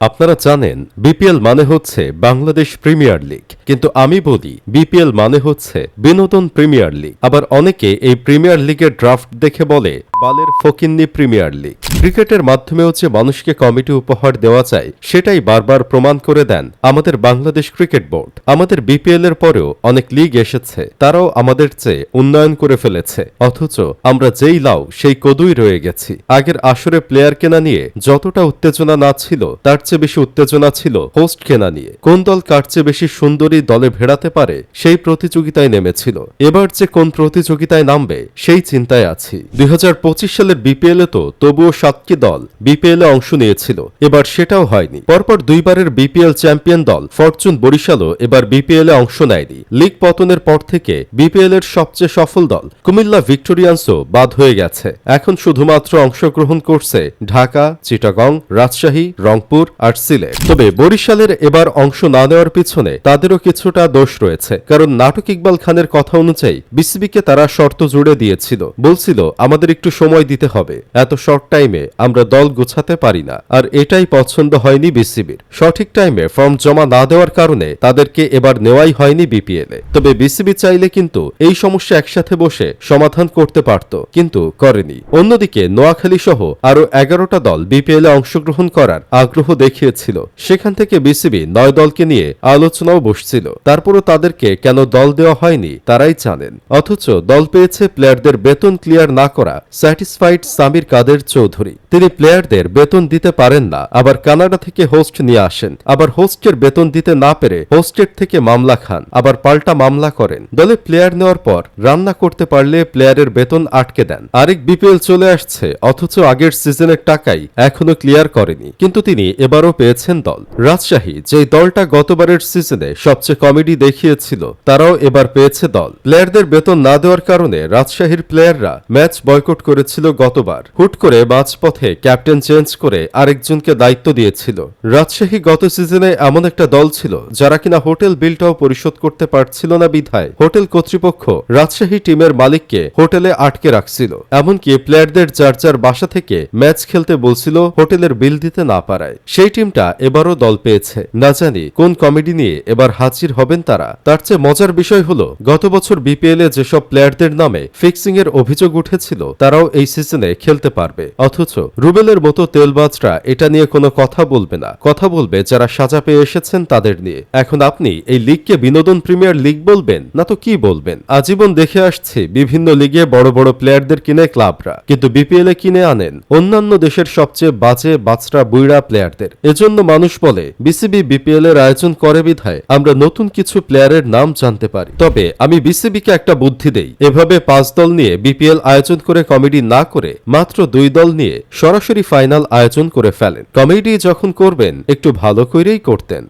আপনারা জানেন, বিপিএল মানে হচ্ছে বাংলাদেশ প্রিমিয়ার লিগ। কিন্তু আমি বলি, বিপিএল মানে হচ্ছে বিনোদন প্রিমিয়ার লিগ। আবার অনেকে এই প্রিমিয়ার লিগের ড্রাফট দেখে বলে, বালের ফকিন্নি প্রিমিয়ার লিগ। ক্রিকেটের মাধ্যমেও যে মানুষকে কমিটি উপহার দেওয়া যায় সেটাই বারবার প্রমাণ করে দেন আমাদের বাংলাদেশ ক্রিকেট বোর্ড। আমাদের বিপিএল এর পরেও অনেক লিগ এসেছে, তারাও আমাদের চেয়ে উন্নয়ন করে ফেলেছে। অথচ আমরা যেই লাও সেই কদুই রয়ে গেছি। আগের আসরে প্লেয়ার কেনা নিয়ে যতটা উত্তেজনা না ছিল, তার চেয়ে বেশি উত্তেজনা ছিল হোস্ট কেনা নিয়ে। কোন দল কার চেয়ে বেশি সুন্দরী দলে ভেড়াতে পারে, সেই প্রতিযোগিতায় নেমেছিল। এবার যে কোন প্রতিযোগিতায় নামবে, সেই চিন্তায় আছি। দুই হাজার পঁচিশ সালের বিপিএল এ তো তবুও সাতটি দল বিপিএল এ অংশ নিয়েছিল। এবার সেটাও হয়নি। পরপর দুইবারের বিপিএল চ্যাম্পিয়ন দল ফরচুন বরিশালও এবার বিপিএল এ অংশ নেয়নি। লিগ পতনের পর থেকে বিপিএল এর সবচেয়ে সফল দল কুমিল্লা ভিক্টোরিয়ান্সও বাদ হয়ে গেছে। এখন শুধুমাত্র অংশগ্রহণ করছে ঢাকা, চিটাগং, রাজশাহী, রংপুর আর সিলেট। তবে বরিশালের এবার অংশ না নেওয়ার পিছনে তাদেরও কিছুটা দোষ রয়েছে। কারণ নাটক ইকবাল খানের কথা অনুযায়ী বিসিবিকে তারা শর্ত জুড়ে দিয়েছিল। বলছিল, আমাদের একটু সময় দিতে হবে। এত শর্ট টাইমে আমরা দল গোছাতে পারি না। আর এটাই পছন্দ হয়নি বিসিবির। সঠিক টাইমে ফর্ম জমা না দেওয়ার কারণে তাদেরকে এবার নেওয়াই হয়নি বিপিএল এ। তবে বিসিবি চাইলে কিন্তু এই সমস্যা একসাথে বসে সমাধান করতে পারত, কিন্তু করেনি। অন্যদিকে নোয়াখালী সহ আরও এগারোটা দল বিপিএল এ অংশগ্রহণ করার আগ্রহ দেখিয়েছিল। সেখান থেকে বিসিবি নয় দলকে নিয়ে আলোচনাও বসছিল। তারপরও তাদেরকে কেন দল দেওয়া হয়নি তারাই জানেন। অথচ দল পেয়েছে প্লেয়ারদের বেতন ক্লিয়ার না করা স্যাটিসফাইড সামির কাদের চৌধুরী। তিনি প্লেয়ারদের বেতন দিতে পারেন না, আবার কানাডা থেকে হোস্ট নিয়ে আসেন। আবার হোস্টের বেতন দিতে না পেরে হোস্টের থেকে মামলা খান, আবার পাল্টা মামলা করেন। দলে প্লেয়ার নেওয়ার পর রান্না করতে পারলে প্লেয়ারের বেতন আটকে দেন। আরেক বিপিএল চলে আসছে, অথচ আগের সিজনের টাকাই এখনও ক্লিয়ার করেনি। কিন্তু তিনি এবারও পেয়েছেন দল। রাজশাহী যে দলটা গতবারের সিজনে সবচেয়ে কমেডি দেখিয়েছিল, তারাও এবার পেয়েছে দল। প্লেয়ারদের বেতন না দেওয়ার কারণে রাজশাহীর প্লেয়াররা ম্যাচ বয়কট করেছিল গতবার। হুট করে মাঝপথে ক্যাপ্টেন চেঞ্জ করে আরেকজনকে দায়িত্ব দিয়েছিল। রাজশাহী গত সিজনে এমন একটা দল ছিল যারা কিনা হোটেল বিলটাও পরিশোধ করতে পারছিল না বিধায়। হোটেল কর্তৃপক্ষ রাজশাহী টিমের মালিককে হোটেলে আটকে রাখছিল। এমনকি প্লেয়ারদের যার যার বাসা থেকে ম্যাচ খেলতে বলছিল হোটেলের বিল দিতে না পারায়। সেই টিমটা এবারও দল পেয়েছে। না জানি কোন কমেডি নিয়ে এবার হাজির হবেন তারা। তার চেয়ে মজার বিষয় হলো, গত বছর বিপিএল এ যেসব প্লেয়ারদের নামে ফিক্সিং এর অভিযোগ উঠেছিল, তারাও এই সিজনে খেলতে পারবে। অথচ রুবেলের মতো তেলবাজরা এটা নিয়ে কোনো কথা বলবে না। কথা বলবে যারা সাজা পেয়ে এসেছেন তাদের নিয়ে। এখন আপনি এই লিগকে বিনোদন প্রিমিয়ার লিগ বলবেন? না তো কি বলবেন? আজীবন দেখে আসছে বিভিন্ন লিগে বড় বড় প্লেয়ারদের কিনে ক্লাবরা। কিন্তু বিপিএল এ কিনে আনেন? অন্যান্য দেশের সবচেয়ে বাজে বাচরা বুইড়া প্লেয়ারদের। এজন্য মানুষ বলে, বিসিবি বিপিএল এর আয়োজন করে বিধায় আমরা নতুন কিছু প্লেয়ারের নাম জানতে পারি। তবে আমি বিসিবিকে একটা বুদ্ধি দেই। এভাবে পাঁচ দল নিয়ে বিপিএল আয়োজন করে কমেডি না করে মাত্র দুই দল নিয়ে সরাসরি ফাইনাল আয়োজন করে ফেলেন। কমেডি যখন করবেন একটু ভালো করেই করতেন।